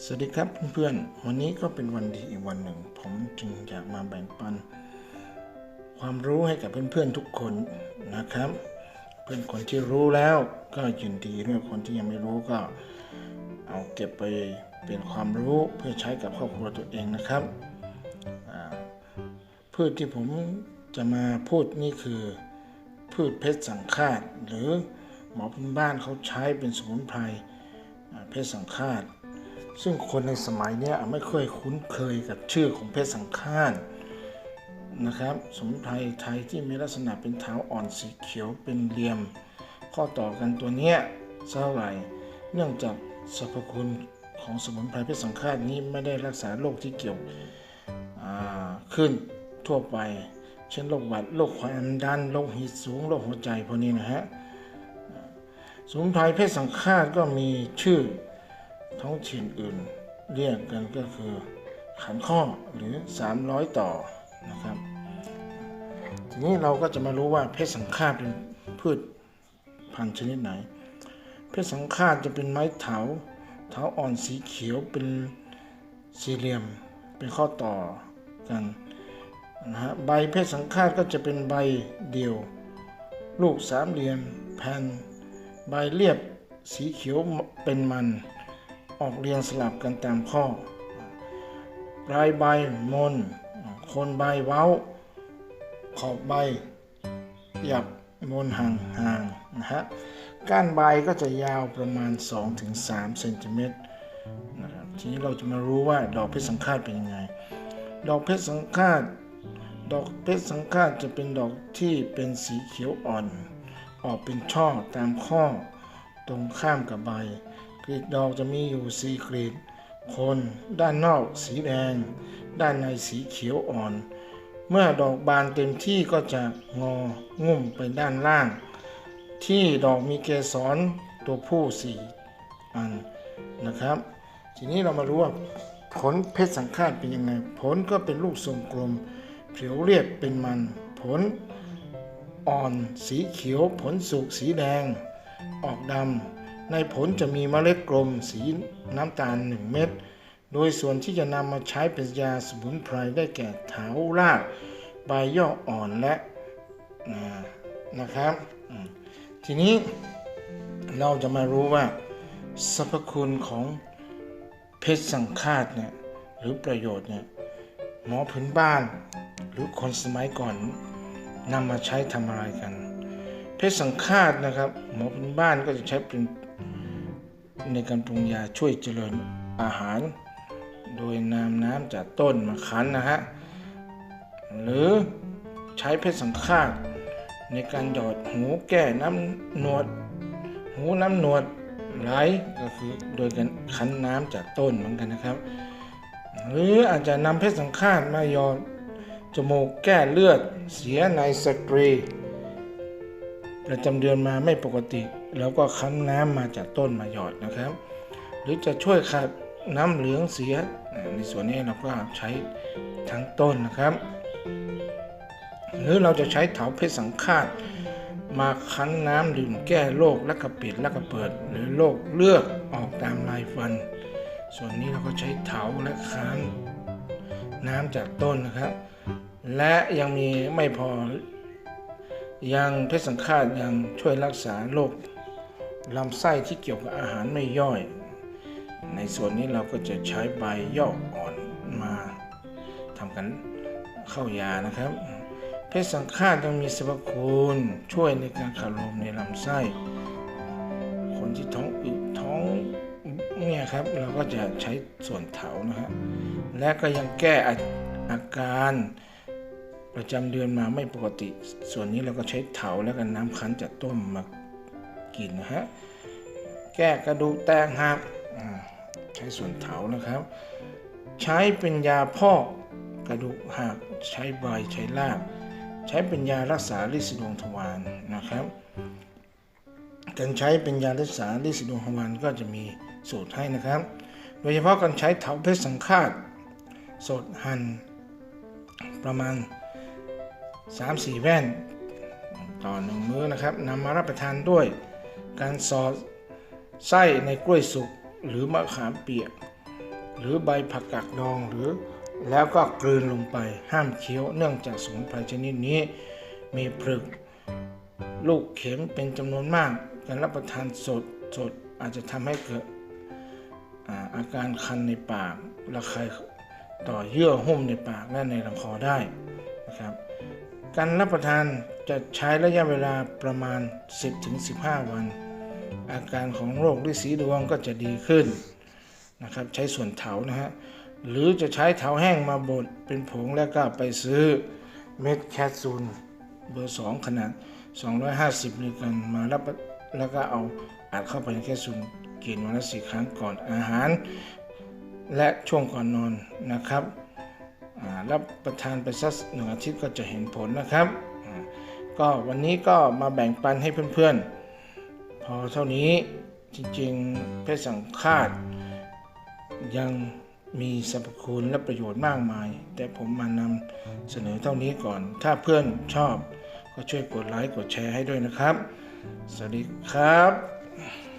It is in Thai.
สวัสดีครับเพื่อนๆ วันนี้ก็เป็นวันดีอีกวันหนึ่ง ผมจึงอยากมาแบ่งปัน ความรู้ให้กับเพื่อนๆทุกคนนะครับ เพื่อนคนที่รู้แล้วก็ยินดีด้วยคนที่ยังไม่รู้ก็ เอาเก็บไปเป็นความรู้เพื่อใช้กับครอบครัวตัวเองนะครับพืชที่ผมจะมาพูดนี่คือ พืชเพชรสังฆาตหรือหมอพื้นบ้านเขาใช้เป็นสมุนไพรเพชรสังฆาต ซึ่งคนในสมัยนี้ไม่ค่อยคุ้นเคยกับชื่อของเพชรสังฆาตนะครับสมุนไพรไทยที่มีลักษณะเป็นเท้าอ่อนสีเขียวเป็นเหลี่ยม ข้อต่อกันตัวเนี้ยเท่าไหร่ เนื่องจากสรรพคุณของสมุนไพรเพชรสังฆาตนี้ไม่ได้รักษาโรคที่เกี่ยวขึ้นทั่วไป เช่นโรคหวัดโรคความดันโรคหิตสูงโรคหัวใจพวกนี้นะฮะสมุนไพรเพชรสังฆาตก็มีชื่อ ท้องถิ่นอื่น เรียกกันก็คือขันข้อหรือ 300 ต่อนะครับ ทีนี้เราก็จะมารู้ว่าเพชรสังฆาตเป็นพืชพันธุ์ชนิดไหน เพชรสังฆาตจะเป็นไม้เถาเถาอ่อนสีเขียวเป็นสี่เหลี่ยมเป็นข้อต่อกันนะฮะใบเพชรสังฆาตก็จะเป็นใบเดียว ลูกสามเหลี่ยมแผ่นใบเรียบสีเขียวเป็นมัน ออกเรียงสลับกันตามข้อปลายใบมนคนใบเว้า ขอบใบ หยับมนห่างห่างๆนะฮะก้านใบก็จะยาวประมาณ 2-3เซนติเมตรนะครับทีนี้เราจะมารู้ว่าดอกเพชรสังฆาตเป็นยังไง ดอกเพชรสังฆาตดอกเพชรสังฆาตจะเป็นดอกที่เป็นสีเขียวอ่อน ออกเป็นช่อตามข้อ ตรงข้ามกับใบ กลีบดอกจะมีอยู่สี่กลีบคน ด้านนอกสีแดง ด้านในสีเขียวอ่อน เมื่อดอกบานเต็มที่ก็จะงองุ่มไปด้านล่าง ที่ดอกมีเกสรตัวผู้สี่อันนะครับ ทีนี้เรามารู้ว่าผลเพชรสังฆาตเป็นยังไง ผลก็เป็นลูกทรงกลมเขียวเรียบเป็นมัน ผลอ่อนสีเขียว ผลสุกสีแดง ออกดำ ในผลจะมีเมล็ดกลมสีน้ำตาล 1 เม็ด โดยส่วนที่จะนำมาใช้เป็นยาสมุนไพรได้แก่เถารากใบย่ออ่อนและนะครับ ทีนี้เราจะมารู้ว่าสรรพคุณของเพชรสังฆาตเนี่ยหรือประโยชน์เนี่ยหมอพื้นบ้าน หรือคนสมัยก่อนนำมาใช้ทำอะไรกัน เพชรสังฆาตนะครับ หมอพื้นบ้านก็จะใช้เป็น ในการปรุงยาช่วยเจริญอาหาร โดยนำน้ำจากต้นมาคั้นนะฮะ หรือใช้เพชรสังฆาตในการหยอดหูแก้น้ำหนวด หูน้ำหนวดไหลก็คือโดยการคั้นน้ำจากต้นเหมือนกันนะครับ หรืออาจจะนำเพชรสังฆาตมาหยอดจมูกแก้เลือดเสียในสตรี ประจำเดือนมาไม่ปกติ แล้วก็คั้นน้ำมาจากต้นมาหยอดนะครับ หรือจะช่วยขัดน้ำเหลืองเสีย ในส่วนนี้เราก็ใช้ทั้งต้นนะครับ หรือเราจะใช้เถาเพชรสังฆาตมาคั้นน้ำดื่มแก้โรคและกระปิดและกระเปิด หรือโรคเลือดออกตามลายฟัน ส่วนนี้เราก็ใช้เถาและคั้นน้ำจากต้นนะครับ และยังมีไม่พอยังเพชรสังฆาตยังช่วยรักษาโรค ลำไส้ที่เกี่ยวกับอาหารไม่ย่อย ในส่วนนี้เราก็จะใช้ใบย่ออ่อนมาทำกันเข้ายานะครับ เพชรสังฆาตยังมีสรรพคุณช่วยในการขับลมในลำไส้ คนที่ท้องอึท้องเนี่ยครับเราก็จะใช้ส่วนเถานะฮะและก็ยังแก้อาการประจำเดือนมาไม่ปกติ ส่วนนี้เราก็ใช้เถาและกันน้ำคั้นจากต้มมา กินนะฮะ แก้กระดูกแตกหักใช้ส่วนเถานะครับ ใช้เป็นยาพอกกระดูกหักใช้ใบใช้ราก ใช้เป็นยารักษาลินสีดวงทวารนะครับการใช้เป็นยารักษาลินสีดวงทวารก็จะมีสูตรให้นะครับ โดยเฉพาะการใช้เถาเพชรสังฆาตสดหั่นประมาณ 3-4 แว่น ต่อหนึ่งมื้อนะครับนำมารับประทานด้วย การสอดไส้ในกล้วยสุกหรือมะขามเปียก หรือใบผักกาดดองหรือแล้วก็กลืนลงไปห้ามเคี้ยวเนื่องจากสมุนไพรชนิดนี้ มีผลึก ลูกเข็มเป็นจำนวนมาก การรับประทานสดสดอาจจะทำให้เกิดอาอาการคันในปากระคายต่อเยื่อหุ้มในปากและในลำคอได้นะครับ การรับประทาน จะใช้ระยะเวลาประมาณ 10-15 วัน อาการของโรคฤาษีดวงก็จะดีขึ้นนะครับใช้ส่วนเถานะฮะหรือจะใช้เถาแห้งมาบดเป็นผงแล้วก็ไปซื้อเม็ดแคปซูลเบอร์ 2 ขนาด 250มิลลิกรัมมารับแล้วก็เอาอัดเข้าไปในแคปซูลกินวันละสี่ครั้งก่อนอาหาร และช่วงก่อนนอนนะครับรับประทานไปสักหนึ่งอาทิตย์ก็จะเห็นผลนะครับ ก็วันนี้ก็มาแบ่งปันให้เพื่อนๆ พอเท่านี้จริงๆ เพศสังฆาตยังมีสรรพคุณและประโยชน์มากมาย แต่ผมมานำเสนอเท่านี้ก่อน ถ้าเพื่อนชอบก็ช่วยกดไลค์กดแชร์ให้ด้วยนะครับ สวัสดีครับ